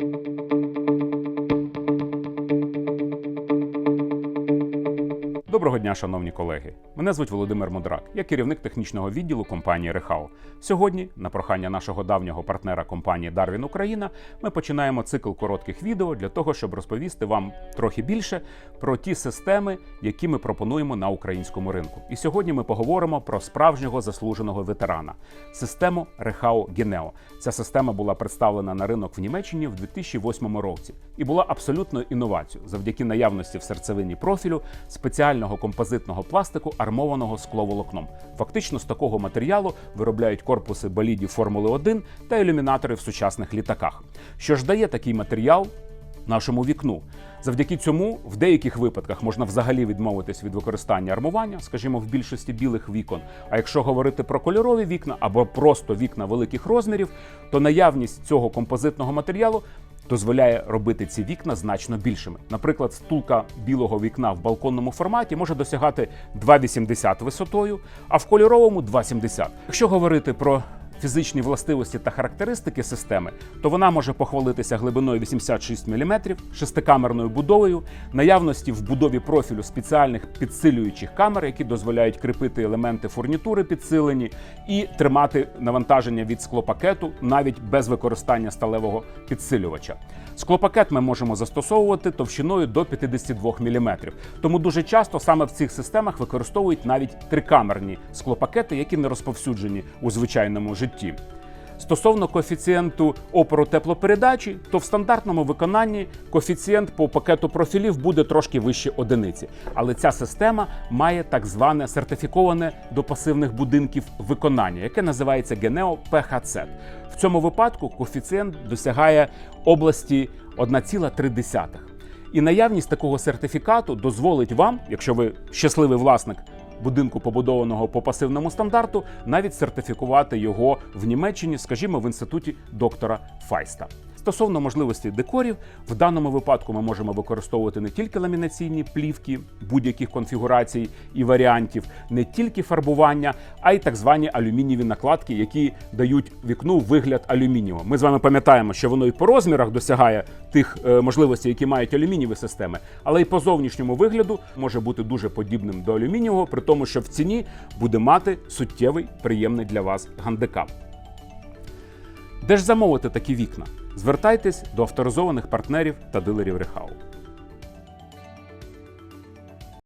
thank you Доброго дня, шановні колеги. Мене звуть Володимир Мудрак. Я керівник технічного відділу компанії Рехау. Сьогодні, на прохання нашого давнього партнера компанії Darwin Україна, ми починаємо цикл коротких відео для того, щоб розповісти вам трохи більше про ті системи, які ми пропонуємо на українському ринку. І сьогодні ми поговоримо про справжнього заслуженого ветерана систему Рехау Генео. Ця система була представлена на ринок в Німеччині в 2008 році і була абсолютною інновацією завдяки наявності в серцевині профілю спеціального композитного пластику, армованого скловолокном. Фактично з такого матеріалу виробляють корпуси болідів Формули 1 та ілюмінатори в сучасних літаках. Що ж дає такий матеріал нашому вікну? Завдяки цьому в деяких випадках можна взагалі відмовитись від використання армування, скажімо, в більшості білих вікон. А якщо говорити про кольорові вікна або просто вікна великих розмірів, то наявність цього композитного матеріалу дозволяє робити ці вікна значно більшими. Наприклад, стулка білого вікна в балконному форматі може досягати 2,80 висотою, а в кольоровому 2,70. Якщо говорити про фізичні властивості та характеристики системи, то вона може похвалитися глибиною 86 мм, шестикамерною будовою, наявності в будові профілю спеціальних підсилюючих камер, які дозволяють кріпити елементи фурнітури підсилені і тримати навантаження від склопакету навіть без використання сталевого підсилювача. Склопакет ми можемо застосовувати товщиною до 52 мм. Тому дуже часто саме в цих системах використовують навіть трикамерні склопакети, які не розповсюджені у звичайному житті. Стосовно коефіцієнту опору теплопередачі, то в стандартному виконанні коефіцієнт по пакету профілів буде трошки вище одиниці. Але ця система має так зване сертифіковане до пасивних будинків виконання, яке називається Geneo PHZ. В цьому випадку коефіцієнт досягає області 1,3. І наявність такого сертифікату дозволить вам, якщо ви щасливий власник будинку, побудованого по пасивному стандарту, навіть сертифікувати його в Німеччині, скажімо, в інституті доктора Файста. Стосовно можливості декорів, в даному випадку ми можемо використовувати не тільки ламінаційні плівки будь-яких конфігурацій і варіантів, не тільки фарбування, а й так звані алюмінієві накладки, які дають вікну вигляд алюмінієвого. Ми з вами пам'ятаємо, що воно і по розмірах досягає тих е, можливостей, які мають алюмінієві системи, але й по зовнішньому вигляду може бути дуже подібним до алюмінієвого, при тому, що в ціні буде мати суттєвий приємний для вас гандикап. Де ж замовити такі вікна? Звертайтесь до авторизованих партнерів та дилерів Рехау.